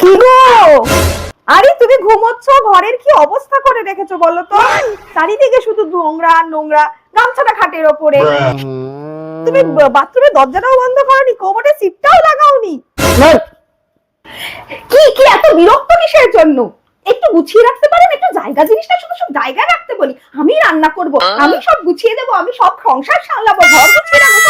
কি গো? আরে তুমি ঘুমোচ্ছ ঘরের কি অবস্থা করে রেখেছো বলো তো? চারিদিকে শুধু নোংরা নোংরা গামছাটা খাটের ওপরে। তুমি বাথরুমের দরজাটাও বন্ধ করনি কোমরের সিটটাও লাগাওনি? কি কি এত বিরক্ত কিসের জন্য? একটু গুছিয়ে রাখতে পারেন একটু জায়গা জিনিসটা শুধু সব জায়গায় রাখতে বলি। আমি রান্না করব আমি সব গুছিয়ে দেবো আমি সব সংসার সামলাবো ঘর গুছিয়ে রাখব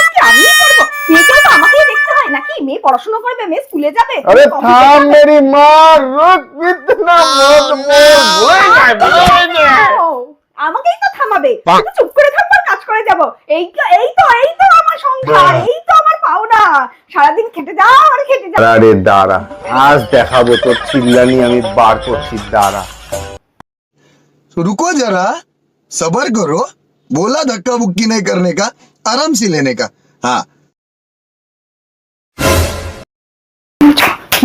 মেয়ে পড়াশোনা করবে মেয়ে স্কুলে যাবে अरे মেয়ে थाम office যাবে। मेरी माँ रुक इतना मत बोल भूल जाए भूल जाए ও, আমাকেই তো থামাবে শুধু চুপ করে থাকবো আর কাজ করে যাব এই তো এই তো এই তো আমার সংসার এই তো আমার পাওনা সারাদিন খেটে যাও আর খেটে যাও আরে দাঁড়া আজ দেখাবো তোর চিল্লানি আমি বার করছি দাঁড়া तो रुको जरा सबर करो बोला धक्का बुक्की नहीं करने का आराम से लेने का हाँ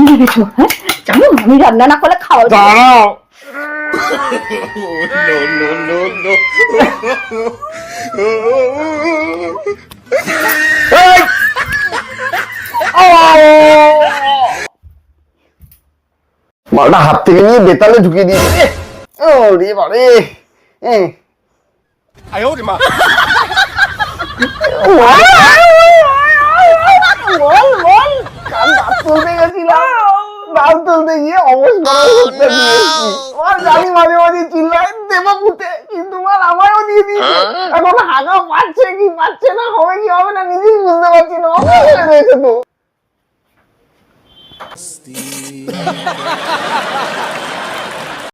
ভেবেছো হ্যাঁ জানো আমি রান্না না করলে খাওয়া। দাঁড়াও মালটা হাত থেকে নিয়ে বেতালে ঢুকিয়ে দিয়েছে ও রে বারে এ। বল বল কান গেছিলাম দাঁত তুলতে গিয়ে দিয়েছি আমার জানি মাঝে মাঝে চিল্লায় দেবো পুঁতে। কিন্তু মার আমারও দিয়ে দিয়েছে। এখন হাগা পাচ্ছে কি পাচ্ছে না হবে কি হবে না নিজেই বুঝতে পারছি না অবস্থা রয়েছে তো।